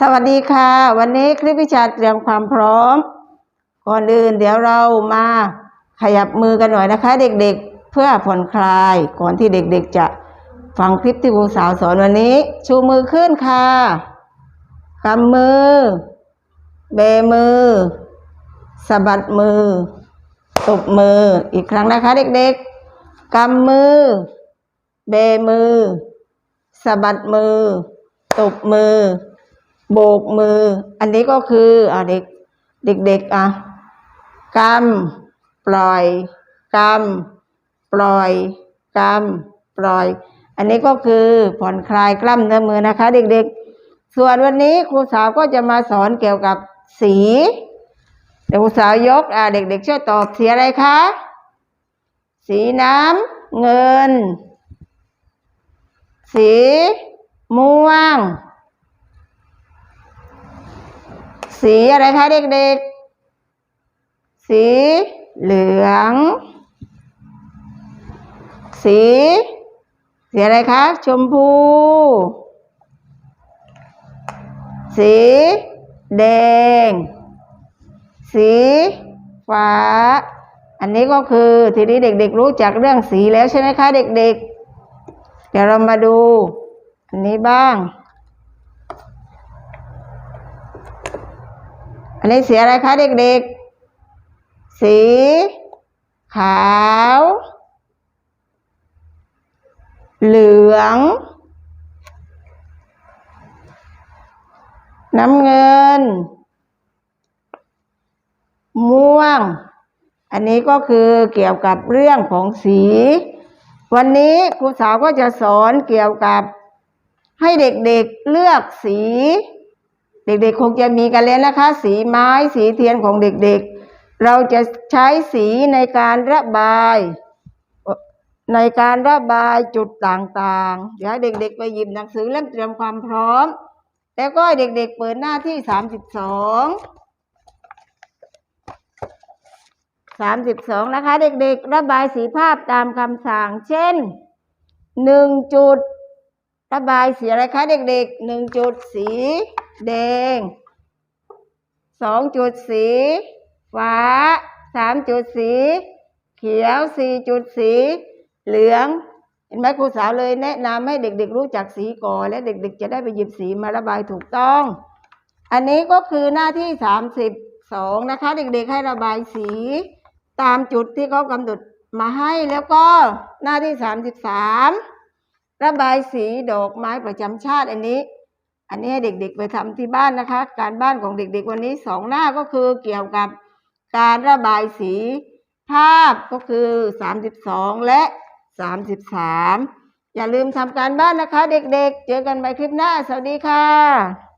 สวัสดีค่ะ วันนี้คลิปวิชาเตรียมความพร้อม ก่อนอื่นเดี๋ยวเรามาขยับมือกันหน่อยนะคะ เด็กๆเพื่อผ่อนคลาย ก่อนที่เด็กๆจะฟังคลิปที่ครูสาวสอนวันนี้ ชูมือขึ้นค่ะกำมือ เบมือสะบัดมือตบมืออีกครั้งนะคะ เด็กๆกำมือ เบมือสะบัดมือตบมือ โบกมือ อันนี้ก็คืออะเด็กเด็กๆอะกำปล่อยกำปล่อยกำปล่อย อันนี้ก็คือผ่อนคลายกล้ามเนื้อมือนะคะ เด็กๆ ส่วนวันนี้ครูสาวก็จะมาสอนเกี่ยวกับสี เดี๋ยวครูสาวยกอะเด็กๆ ช่วยตอบสีอะไรคะ สีน้ำเงิน สีม่วง สีอะไรคะเด็กๆ สีเหลือง สี สีอะไรคะ ชมพู สีแดง สีฟ้า อันนี้ก็คือทีนี้เด็กๆรู้จักเรื่องสีแล้วใช่ไหมคะเด็กๆ เดี๋ยวเรามาดู อันนี้บ้าง อันนี้สีอะไรคะเด็กๆ สี ขาว เหลือง น้ำเงิน ม่วง อันนี้ก็คือเกี่ยวกับเรื่องของสี วันนี้ครูสาวก็จะสอนเกี่ยวกับให้เด็กๆเลือกสี เด็กๆคงจะมีกันแล้วนะคะ สีไม้สีเทียนของเด็กๆ เราจะใช้สีในการระบาย ในการระบายจุดต่างๆ เดี๋ยวให้เด็กๆ ไปหยิบหนังสือเล่มเตรียมความพร้อม แล้วก็เด็กๆเปิดหน้าที่สามสิบสองสามสิบสองนะคะ เด็กๆ ระบายสีภาพตามคำสั่ง เช่นหนึ่งจุดระบายสีอะไรคะเด็กๆหนึ่งจุดสี แดงสองจุดสีฟ้าสามจุดสีเขียวสี่จุดสีเหลืองเห็นไหมครูสาวเลยแนะนำให้เด็กๆรู้จักสีก่อนและเด็กๆ จะได้ไปหยิบสีมาระบายถูกต้อง อันนี้ก็คือหน้าที่สามสิบสองนะคะ เด็กๆให้ระบายสี ตามจุดที่เขากำหนดมาให้แล้วก็หน้าที่สามสิบสามระบายสีดอกไม้ประจำชาติอันนี้ อันนี้เด็กๆไปทำที่บ้านนะคะ การบ้านของเด็กๆวันนี้สองหน้าก็คือเกี่ยวกับการระบายสีภาพก็คือสามสิบสองและสามสิบสามอย่าลืมทำการบ้านนะคะ เด็กๆ เจอกันใหม่คลิปหน้า สวัสดีค่ะ